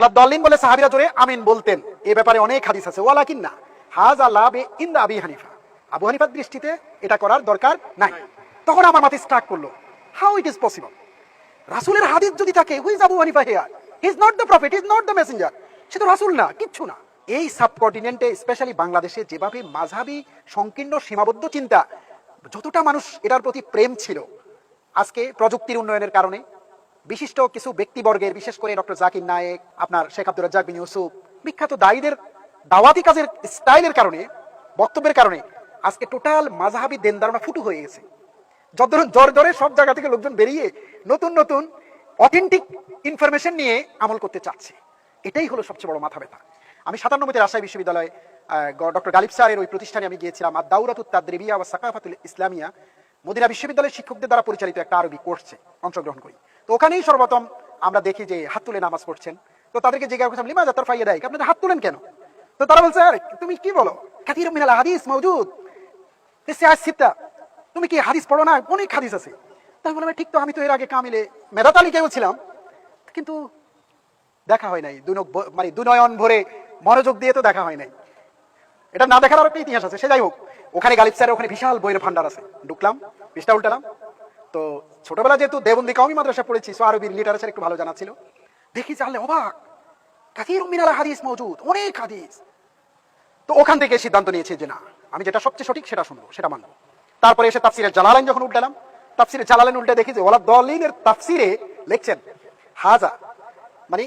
দলিন বলে সাহাবিরা জোরে আমিন বলতেন। এ ব্যাপারে অনেক হাদিস আছে। হাজ আল্লাহ ইন্দা আবি হানিফা। আবু হানিফার দৃষ্টিতে এটা করার দরকার নাই। তখন আমার মাথায় স্ট্রাক করল। হাউ ইট ইজ পসিবল রাসূলের হাদিস যদি থাকে Abu Hanifa here is not the prophet is not the messenger সে তো রাসূল না, কিচ্ছু না। এই সাবকন্টিনেন্টে স্পেশালি বাংলাদেশে, যেভাবে মাঝাবি, সংকীর্ণ, সীমাবদ্ধ চিন্তা, যতটা মানুষ এটার প্রতি প্রেম ছিল, আজকে প্রযুক্তির উন্নয়নের কারণে বিশিষ্ট কিছু ব্যক্তিবর্গের, বিশেষ করে ডক্টর জাকির নায়েক, আপনার শেখ আব্দুর রাজ্জাক বিন ইউসুফ, বিখ্যাত দায়ীদের দাওয়াতি কাজের স্টাইলের কারণে, বক্তব্যের কারণে আজকে টোটাল মাঝহাবি দেনদারণা ফুটু হয়ে গেছে। যত জ্বর জ্বরে সব জায়গা থেকে লোকজন বেরিয়ে নতুন নতুন অথেন্টিক ইনফরমেশন নিয়ে আমল করতে চাচ্ছে। এটাই হলো সবচেয়ে বড় মাথা ব্যথা। আমি সাতান্নবতে রাজশাহী বিশ্ববিদ্যালয়ে ডক্টর গালিব স্যারের ওই প্রতিষ্ঠানে আমি গিয়েছিলাম আর দাউরাতুত তাদরিবিয়া ও সাকাফাতুল ইসলামিয়া মদিনা বিশ্ববিদ্যালয়ের শিক্ষকদের দ্বারা পরিচালিত একটা আরবি কোর্সে অংশগ্রহণ করি। তো ওখানেই সর্বপ্রথম আমরা দেখি যে হাত তুলে নামাজ পড়ছেন। তো তাদেরকে জিজ্ঞাসা করছিলাম লিমা যাত্রার ফাইয়া দেয় আপনাদের হাত তুলেন কেন? তো তারা বলছে, আরে, তুমি কি বলো? কাতির মিনাল হাদিস মওজুদ। এসে তুমি কি হাদিস পড়ো না? অনেক হাদিস আছে। তাই বললাম ঠিক তো, আমি তো এর আগে কামিলে মেধা তালিকায়ও ছিলাম। কিন্তু দেখা হয় নাই। দুই মানে দুনয়ন ভরে মনোযোগ দিয়ে তো দেখা হয় নাই। এটা না দেখার আরও একটা ইতিহাস আছে, সে যাই হোক। ওখানে গালিব স্যারের ওখানে বিশাল বইয়ের ভান্ডার আছে। ঢুকলাম পৃষ্ঠা উল্টালাম। তো ছোটবেলা যেহেতু দেবন্দি কমি মাদ্রাসা পড়েছি সো আরবির লিটারেচার একটু ভালো জানা ছিল। দেখি জানলে অবাক কাথির মিনাল হাদিস মজুদ অনেক হাদিস। তো ওখান থেকে সিদ্ধান্ত নিয়েছি যে না, আমি যেটা সবচেয়ে সঠিক সেটা শুনব, সেটা মানবো। তারপরে এসে তাফসিরের জালালাইন যখন উল্টালাম তাফসিরে জালালাইন উল্টে দেখি যে ওলা দলিনের তাফসিরে লিখছেন, হাজা মানে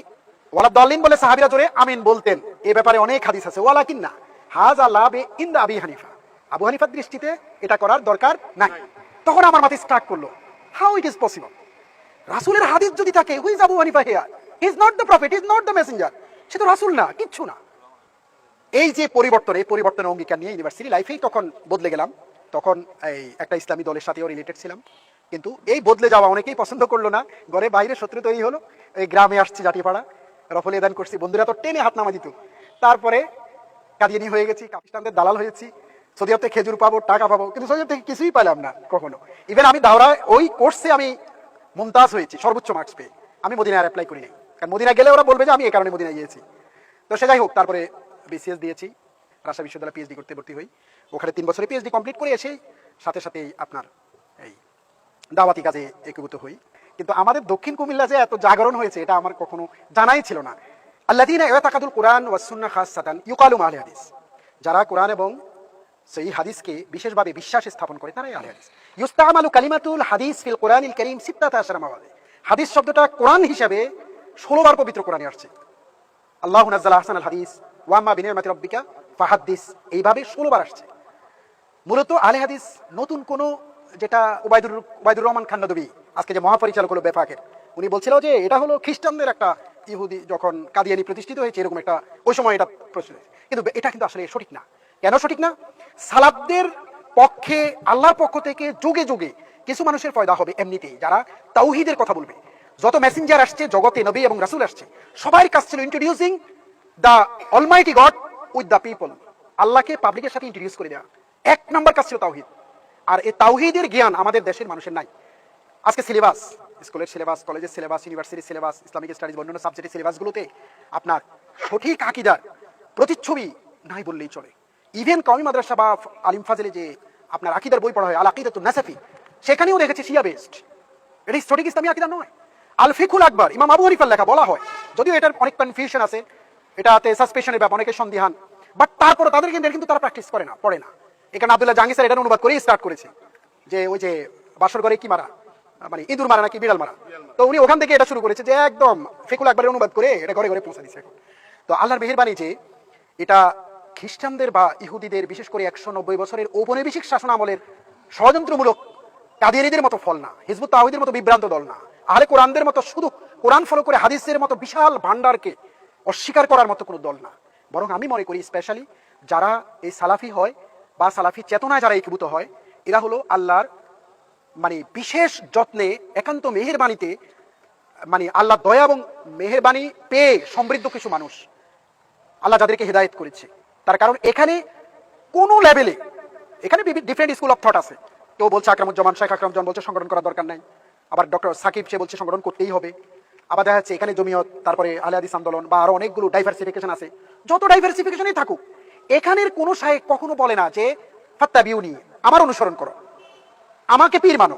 ওয়ালা দলিন বলে সাহাবিরা জোরে আমিন বলতেন, এ ব্যাপারে অনেক হাদিস আছে ওয়ালা কিন্না হাজা লাবে ইন্দা আবি হানিফা। আবু হানিফার দৃষ্টিতে এটা করার দরকার নাই। তখন আমার মাথায় স্ট্রাক করল। হাউ ইট ইজ পসিবল রাসুলের হাদিস যদি থাকে who is Abu Hanifa here is not the prophet is not the messenger সে তো রাসূল না, কিচ্ছু না। এই যে পরিবর্তন, এই পরিবর্তনের অঙ্গীকার নিয়ে ইউনিভার্সিটি লাইফেই তখন বদলে গেলাম। তখন এই একটা ইসলামী দলের সাথেও রিলেটেড ছিলাম। কিন্তু এই বদলে যাওয়া অনেকেই পছন্দ করল না। ঘরে বাইরে শত্রু তৈরি হলো। এই গ্রামে আসছি জাটিপাড়া। রফল এদান করছি। বন্ধুরা তো টেনে হাত নামা দিত। তারপরে কাদিয়ানি হয়ে গেছি পাকিস্তানদের দালাল হয়েছি সৌদি আরব থেকে খেজুর পাবো, টাকা পাবো, কিন্তু সৌদি আরব থেকে কিছুই পেলাম না কখনো। ইভেন আমি দাওরা ওই কোর্সে আমি মুমতাজ হয়েছি, সর্বোচ্চ মার্কস পেয়ে। আমি মদিনায় অ্যাপ্লাই করি নাই কারণ মদিনা গেলে ওরা বলবে যে আমি এই কারণে মদিনায় গিয়েছি। তো সে যাই হোক, তারপরে বিসিএস দিয়েছি, রাজশাহী বিশ্ববিদ্যালয়ে পিএইচডি করতে ভর্তি হই। ওখানে তিন বছরে পিএইচডি কমপ্লিট করে এসেই সাথে সাথেই আপনার এই দাওয়াতি কাজে একীভূত হই। কিন্তু আমাদের দক্ষিণ কুমিল্লা যে এত জাগরণ হয়েছে, এটা আমার কখনো জানাই ছিল না। আল্লাদিনা তাকাদুল কোরআন ওয়াসুন্না খাস আহলে হাদিস। যারা কোরআন এবং সেই হাদিসকে বিশেষভাবে বিশ্বাস স্থাপন করে, তারাই আহলে হাদিস। কালিমাতুল হাদিস ফিল কোরআনিল করিম সিত্তাতা আশরা হাদিস শব্দটা কোরআন হিসাবে ষোলোবার পবিত্র কোরআনে আসছে। আল্লাহ আহসান আল হাদিস ওয়াম্মা রব্বিকা ফাহাদ্দিস এইভাবে ষোলোবার আসছে। মূলত আলে হাদিস নতুন কোনো যেটা ওবায়দুর ওবায়দুর রহমান খান নদী আজকে যে মহাপরিচালক হলো বেফাকের, উনি বলছিল যে এটা হলো খ্রিস্টানদের একটা ইহুদি যখন কাদিয়ানি প্রতিষ্ঠিত হয়েছে, এরকম একটা, ওই সময় এটা প্রশ্ন কিন্তু এটা কিন্তু আসলে সঠিক না। কেন সঠিক না? সালাবদের পক্ষে, আল্লাহর পক্ষ থেকে যুগে যুগে কিছু মানুষের ফয়দা হবে এমনিতেই। যারা তাওহিদের কথা বলবে। যত মেসেঞ্জার আসছে, জগতে নবী এবং রাসুল আসছে সবার কাজ ছিল introducing the almighty God with the people আল্লাহকে পাবলিকের সাথে ইন্ট্রোডিউস করে দেওয়া এক নম্বর কাজ ছিল তাওহিদ। আর এই তাওহিদের জ্ঞান আমাদের দেশের মানুষের নাই। আজকে সিলেবাস, স্কুলের সিলেবাস, কলেজের সিলেবাস, ইউনিভার্সিটির সিলেবাস, ইসলামিক স্টাডিজ অন্যান্য সাবজেক্টের সিলেবাসগুলোতে আপনার সঠিক আকিদার প্রতিচ্ছবি নাই বললেই চলে। ইভেন কমি মাদ্রাসা বা আলিম ফাজেলে যে আপনার আকিদার বই পড়া হয় আল আকিদাত নাসাফি, সেখানেও দেখেছি শিয়া বেস্ট এটা সঠিক ইসলামী আকিদা নয়। আল ফিকুল আকবর, ইমাম আবু হানিফার লেখা বলা হয়। যদিও এটার অনেক কনফিউশন আছে, এটাতে সাসপেশনের ব্যাপার, অনেকের সন্দিহান। বাট তারপরে তাদের কিন্তু কিন্তু তারা প্র্যাকটিস করে না, পড়ে না। এখানে আব্দুল্লাহ জাহাঙ্গীর স্যার এটার অনুবাদ করেই স্টার্ট করেছে। যে ওই যে বাসর ঘরে কি মারা? মানে ইঁদুর মারা নাকি বিড়াল মারা? তো উনি ওখান থেকে এটা শুরু করেছে যে একদম ফিকুল আকবরের অনুবাদ করে এটা ঘরে ঘরে পৌঁছে দিচ্ছে এখন। তো আল্লাহর মেহেরবানি যে এটা খ্রিস্টানদের বা ইহুদিদের বিশেষ করে একশো নব্বই বছরের ঔপনিবেশিক শাসন আমলের ষড়যন্ত্রমূলক কাদিয়ানিদের মতো ফল না, হিজবুত তাহিদের মতো বিভ্রান্ত দল না। আহলে কোরআনদের মতো শুধু কোরআন ফলো করে হাদিসের মতো বিশাল ভান্ডারকে অস্বীকার করার মতো কোনো দল না। বরং আমি মনে করি স্পেশালি যারা এই সালাফি হয় বা সালাফি চেতনায় যারা একীভূত হয়, এরা হলো আল্লাহর মানে বিশেষ যত্নে একান্ত মেহেরবাণীতে মানে আল্লাহ দয়া এবং মেহেরবাণী পেয়ে সমৃদ্ধ কিছু মানুষ আল্লাহ যাদেরকে হেদায়েত করেছে। তার কারণ এখানে কোনো লেভেলে এখানে ডিফারেন্ট স্কুল অফ থট আছে। কেউ বলছে আকরামুজ্জামান, শেখ আকরামুজ্জামান বলছে সংগঠন করার দরকার নাই। আবার ডক্টর সাকিব, সে বলছে সংগঠন করতেই হবে। আবার দেখা যাচ্ছে এখানে জমিয়ত, তারপরে আলে হাদিস আন্দোলন বা আরও অনেকগুলো ডাইভার্সিফিকেশন আছে। যত ডাইভার্সিফিকেশনই থাকুক, এখানের কোনো সাহেব কখনো বলে না যে ফাত্তা বিউনি আমার অনুসরণ করো। আমাকে পীর মানো।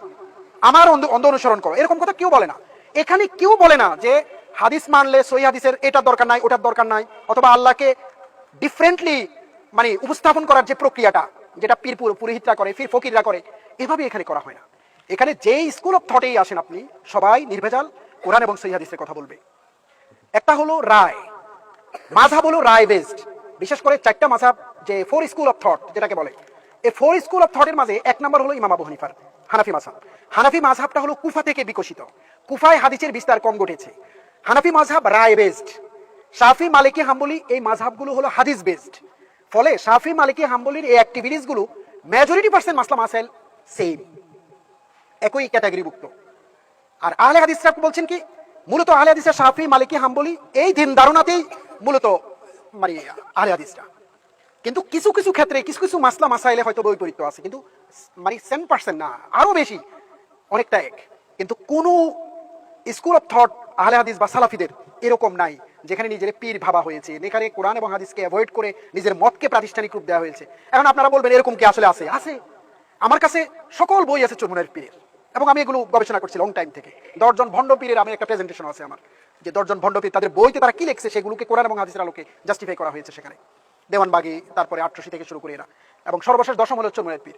আমার অন্ধ অনুসরণ করো। এরকম কথা কেউ বলে না। এখানে কেউ বলে না যে হাদিস মানলে সই হাদিসের এটার দরকার নাই, ওটার দরকার নাই, অথবা আল্লাহকে ডিফারেন্টলি মানে উপস্থাপন করার যে প্রক্রিয়াটা, যেটা পীরপুর পুরোহিতরা করে ফির ফকিররা করে এভাবে এখানে করা হয় না। এখানে যে স্কুল অফ থটেই আসেন আপনি, সবাই নির্ভেজাল, কোরআন এবং সই হাদিসের কথা বলবে। একটা হলো রায়। মাঝাব হলো রায় বেসড বিশেষ করে চারটা মাঝাব যে ফোর স্কুল অফ থট যেটাকে বলে। এই ফোর স্কুল অফ থটের মাঝে এক নম্বর হলো ইমাম আবু হানিফার, হানাফি মাঝাব হানাফি মাঝাবটা হলো কুফা থেকে বিকশিত। কুফায় হাদিসের বিস্তার কম ঘটেছে। হানাফি মাঝাব রায় বেসড শাফি, মালিকি, হাম্বলি এই মাঝাবগুলো হলো হাদিস বেসড ফলে শাফি, মালিকি, হাম্বলির এই অ্যাক্টিভিটিসগুলো মেজরিটি পার্সেন্ট মাসলা মাসাইল সেম একই ক্যাটাগরিভুক্ত আর আহলে হাদিসরা বলছেন কি, মূলত আহলে হাদিসের শাফি, মালিকি, হাম্বলি এই দিন ধারণাতেই মূলত মানে আহলে হাদিসরা। কিন্তু কিছু কিছু ক্ষেত্রে, কিছু কিছু মাসলা মাসাইলে হয়তো বৈপরীত্য আছে, কিন্তু মানে সেন পার্সেন্ট না, আরও বেশি, অনেকটা এক। কিন্তু কোনো স্কুল অফ থট আহলে হাদিস বা সালাফিদের এরকম নাই, যেখানে নিজের পীর ভাবা হয়েছে, যেখানে কোরআন এবং হাদিসকে অ্যাভয়েড করে নিজের মতকে প্রাতিষ্ঠানিক রূপ দেওয়া হয়েছে। এখন আপনারা বলবেন, এরকম কি আসলে আছে? আছে। আমার কাছে সকল বই আছে চরমুনের পীরের, এবং আমি এগুলো গবেষণা করছি লং টাইম থেকে। দশজন ভণ্ড পীরের আমি একটা প্রেজেন্টেশন আছে আমার, যে দশজন ভণ্ড পীর তাদের বইতে তারা কি লিখছে, সেগুলোকে কোরআন এবং হাদিসের আলোকে জাস্টিফাই করা হয়েছে সেখানে। দেওয়ানবাগি তারপরে আট্রসি থেকে শুরু করে এরা। এবং সর্বশেষ দশম হলো চরমুনের পীর